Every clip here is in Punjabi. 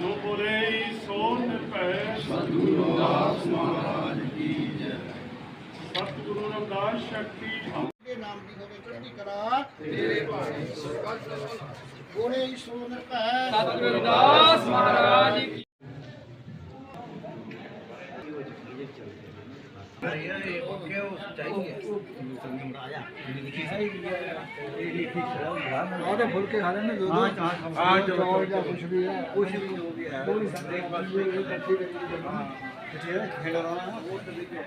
ਜੋ ਸੋ ਨਿਰਭੈ ਸਤਿਗੁਰੂ ਦਾਸ ਮਹਾਰਾਜ ਕੀ ਜੈ ਸਤਿਗੁਰੂ ਰਵਿਦਾਸ ਸ਼ਕਤੀ ਅਮਰ ਦੇ ਨਾਮ ਦੀ ਹੋਵੇ ਚੜ੍ਹਦੀ ਕਲਾ ਤੇਰੇ ਭਾਣੇ ਬੋਲੇ ਸੋ ਨਿਰਭੈ ਗੁਰਦਾਸ ਮਹਾਰਾਜ ਆਦੇ ਫੁੱਲ ਕੇ ਖਾ ਲੈਣੇ ਦੋ ਹਾਂ ਚੌਲ ਜਾਂ ਕੁਛ ਵੀ ਹੈ। ਕੁਛ ਵੀ ਜੋ ਵੀ ਹੈ ਕੋਈ ਸੰਦੇ ਬਾਕੀ ਇਹ ਇਕੱਠੀ ਕਰੀ ਹਾਂ। ਕਿਤੇ ਖੇਡ ਰਹਾ ਉਹ ਤਰੀਕੇ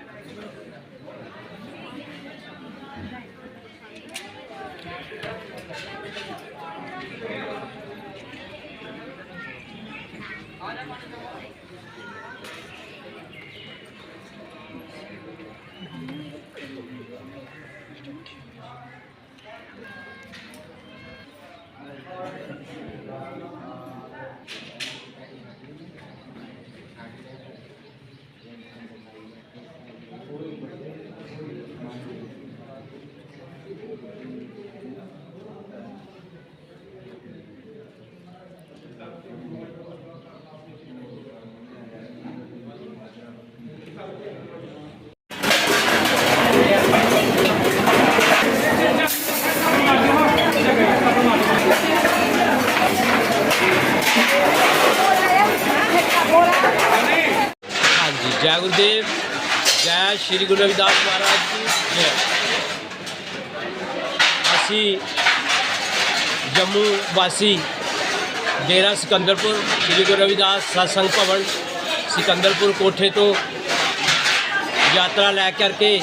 ਹਾਂਜੀ ਜੈ ਗੁਰਦੇਵ ਜੈ ਸ਼੍ਰੀ ਗੁਰੂ ਰਵਿਦਾਸ ਮਹਾਰਾਜ ਜੀ ਜੈ। ਅਸੀਂ ਜੰਮੂ ਵਾਸੀ ਡੇਰਾ ਸਿਕੰਦਰਪੁਰ, ਸ਼੍ਰੀ ਗੁਰੂ ਰਵਿਦਾਸ ਸਤਸੰਗ ਭਵਨ, ਸਿਕੰਦਰਪੁਰ ਕੋਠੇ ਤੋਂ ਯਾਤਰਾ ਲੈ ਕਰਕੇ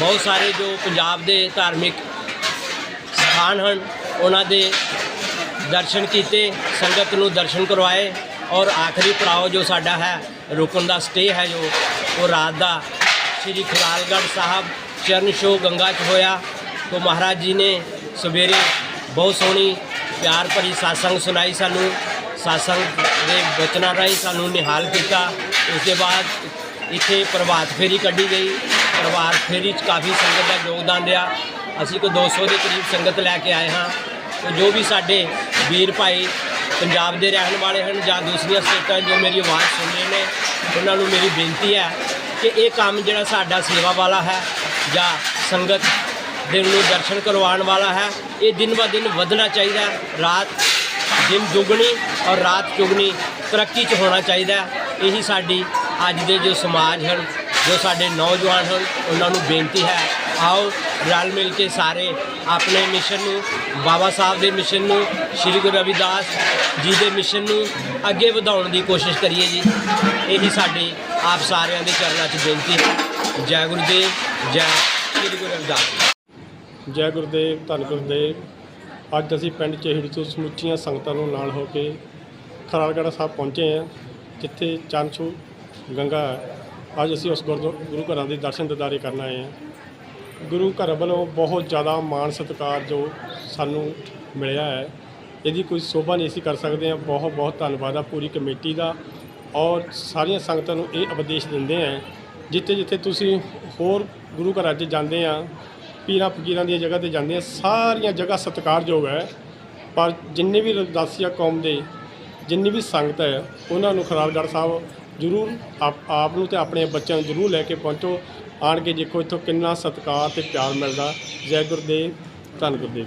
ਬਹੁਤ ਸਾਰੇ ਜੋ ਪੰਜਾਬ ਦੇ ਧਾਰਮਿਕ ਸਥਾਨ ਹਨ, ਉਹਨਾਂ ਦੇ ਦਰਸ਼ਨ ਕੀਤੇ, ਸੰਗਤ ਨੂੰ ਦਰਸ਼ਨ ਕਰਵਾਏ ਔਰ ਆਖਰੀ ਪੜਾਅ ਜੋ ਸਾਡਾ ਹੈ ਰੁਕਣ ਦਾ ਸਟੇ ਹੈ ਜੋ ਉਹ ਰਾਤ ਦਾ ਸ੍ਰੀ ਖਿਲਾਲਗੜ੍ਹ ਸਾਹਿਬ ਚਰਨ ਸ਼ੋ ਗੰਗਾ 'ਚ ਹੋਇਆ। ਤੋਂ ਮਹਾਰਾਜ ਜੀ ਨੇ ਸਵੇਰੇ ਬਹੁਤ ਸੋਹਣੀ ਪਿਆਰ ਭਰੀ satsang ਸੁਣਾਈ ਸਾਨੂੰ। satsang ਦੇ ਬਚਨਾਂ ਰਾਹੀਂ ਸਾਨੂੰ ਨਿਹਾਲ ਕੀਤਾ। ਉਸ ਦੇ ਬਾਅਦ ਇੱਥੇ ਪ੍ਰਭਾਤ ਫੇਰੀ ਕੱਢੀ ਗਈ। ਪ੍ਰਭਾਤ ਫੇਰੀ 'ਚ ਕਾਫੀ ਸੰਗਤ ਦਾ ਯੋਗਦਾਨ ਰਿਹਾ। ਅਸੀਂ ਕੋਈ 200 ਦੇ ਕਰੀਬ ਸੰਗਤ ਲੈ ਕੇ ਆਏ ਹਾਂ। ਤੇ ਜੋ ਵੀ ਸਾਡੇ ਵੀਰ ਭਾਈ ਪੰਜਾਬ ਦੇ ਰਹਿਣ ਵਾਲੇ ਹਨ ਜਾਂ ਦੂਸਰੀਆਂ ਸਟੇਟਾਂ ਜੋ ਮੇਰੀ ਆਵਾਜ਼ ਸੁਣ ਰਹੇ ਨੇ, ਉਹਨਾਂ ਨੂੰ ਮੇਰੀ ਬੇਨਤੀ ਹੈ ਕਿ ਇਹ ਕੰਮ ਜਿਹੜਾ ਸਾਡਾ ਸੇਵਾ ਵਾਲਾ ਹੈ ਜਾਂ ਸੰਗਤ ਦੇ ਨੂੰ ਦਰਸ਼ਨ ਕਰਵਾਉਣ ਵਾਲਾ ਹੈ, ਇਹ ਦਿਨ ਬ ਦਿਨ ਵਧਣਾ ਚਾਹੀਦਾ ਹੈ। ਰਾਤ ਦਿਨ ਦੁੱਗਣੀ ਔਰ ਰਾਤ ਚੁਗਣੀ ਤਰੱਕੀ 'ਚ ਹੋਣਾ ਚਾਹੀਦਾ ਇਹੀ ਸਾਡੀ ਅੱਜ ਦੇ ਜੋ ਸਮਾਜ ਹਨ ਜੋ ਸਾਡੇ ਨੌਜਵਾਨ ਹਨ, ਉਹਨਾਂ ਨੂੰ ਬੇਨਤੀ ਹੈ, ਆਓ ਰਲ ਮਿਲ ਕੇ ਸਾਰੇ ਆਪਣੇ ਮਿਸ਼ਨ ਨੂੰ, ਬਾਬਾ ਸਾਹਿਬ ਦੇ ਮਿਸ਼ਨ ਨੂੰ, ਸ੍ਰੀ ਗੁਰੂ ਰਵਿਦਾਸ ਜੀ ਦੇ ਮਿਸ਼ਨ ਨੂੰ ਅੱਗੇ ਵਧਾਉਣ ਦੀ ਕੋਸ਼ਿਸ਼ ਕਰੀਏ ਜੀ। ਇਹੀ ਸਾਡੀ ਆਪ ਸਾਰਿਆਂ ਦੇ ਚਰਨਾਂ 'ਚ ਬੇਨਤੀ ਹੈ। ਜੈ ਗੁਰਦੇਵ, ਜੈ ਸ੍ਰੀ ਗੁਰੂ ਰਵਿਦਾਸ ਜੀ। ਜੈ ਗੁਰਦੇਵ, ਧੰਨ ਗੁਰਦੇਵ। ਅੱਜ ਅਸੀਂ ਪਿੰਡ ਚਿਹੜੀ ਤੋਂ ਸਮੁੱਚੀਆਂ ਸੰਗਤਾਂ ਨੂੰ ਨਾਲ ਹੋ ਕੇ ਖਰਾਲਗੜ੍ਹ ਸਾਹਿਬ ਪਹੁੰਚੇ ਹਾਂ, ਜਿੱਥੇ ਚੰਨਛੂ ਗੰਗਾ ਹੈ। ਅੱਜ ਅਸੀਂ ਉਸ ਗੁਰਦੁ- ਗੁਰੂ ਘਰਾਂ ਦੇ ਦਰਸ਼ਨ ਦਿਦਾਰੇ ਕਰਨ ਆਏ ਹਾਂ। ਗੁਰੂ ਘਰ ਵੱਲੋਂ ਬਹੁਤ ਜ਼ਿਆਦਾ ਮਾਣ ਸਤਿਕਾਰ ਜੋ ਸਾਨੂੰ ਮਿਲਿਆ ਹੈ। ਇਹਦੀ ਕੋਈ ਸ਼ੋਭਾ ਨਹੀਂ ਅਸੀਂ ਕਰ ਸਕਦੇ ਹਾਂ। ਬਹੁਤ ਬਹੁਤ ਧੰਨਵਾਦ ਆ ਪੂਰੀ ਕਮੇਟੀ ਦਾ। ਔਰ ਸਾਰੀਆਂ ਸੰਗਤਾਂ ਨੂੰ ਇਹ ਉਪਦੇਸ਼ ਦਿੰਦੇ ਹਾਂ ਜਿੱਥੇ ਜਿੱਥੇ ਤੁਸੀਂ ਹੋਰ ਗੁਰੂ ਘਰਾਂ 'ਚ ਜਾਂਦੇ ਆ ਪੀਰਾਂ ਫਕੀਰਾਂ ਦੀਆਂ ਜਗ੍ਹਾ ਤੇ ਜਾਂਦੇ ਆ ਸਾਰੀਆਂ ਜਗ੍ਹਾ ਸਤਿਕਾਰਯੋਗ ਹੈ। ਪਰ ਜਿੰਨੇ ਵੀ ਰਵਿਦਾਸੀਆ ਕੌਮ ਦੇ, ਜਿੰਨੀ ਵੀ ਸੰਗਤ ਹੈ, ਉਹਨਾਂ ਨੂੰ ਖਰਾਲਗੜ੍ਹ ਸਾਹਿਬ ਜ਼ਰੂਰ ਆਪ ਆਪ ਨੂੰ ਤੇ ਆਪਣੇ ਬੱਚਿਆਂ ਨੂੰ ਜ਼ਰੂਰ ਲੈ ਕੇ ਪਹੁੰਚੋ। ਆਣ ਕੇ ਦੇਖੋ ਇੱਥੋਂ ਕਿੰਨਾ ਸਤਿਕਾਰ ਤੇ ਪਿਆਰ ਮਿਲਦਾ। ਜੈ ਗੁਰਦੇਵ, ਧੰਨ ਗੁਰਦੇਵ।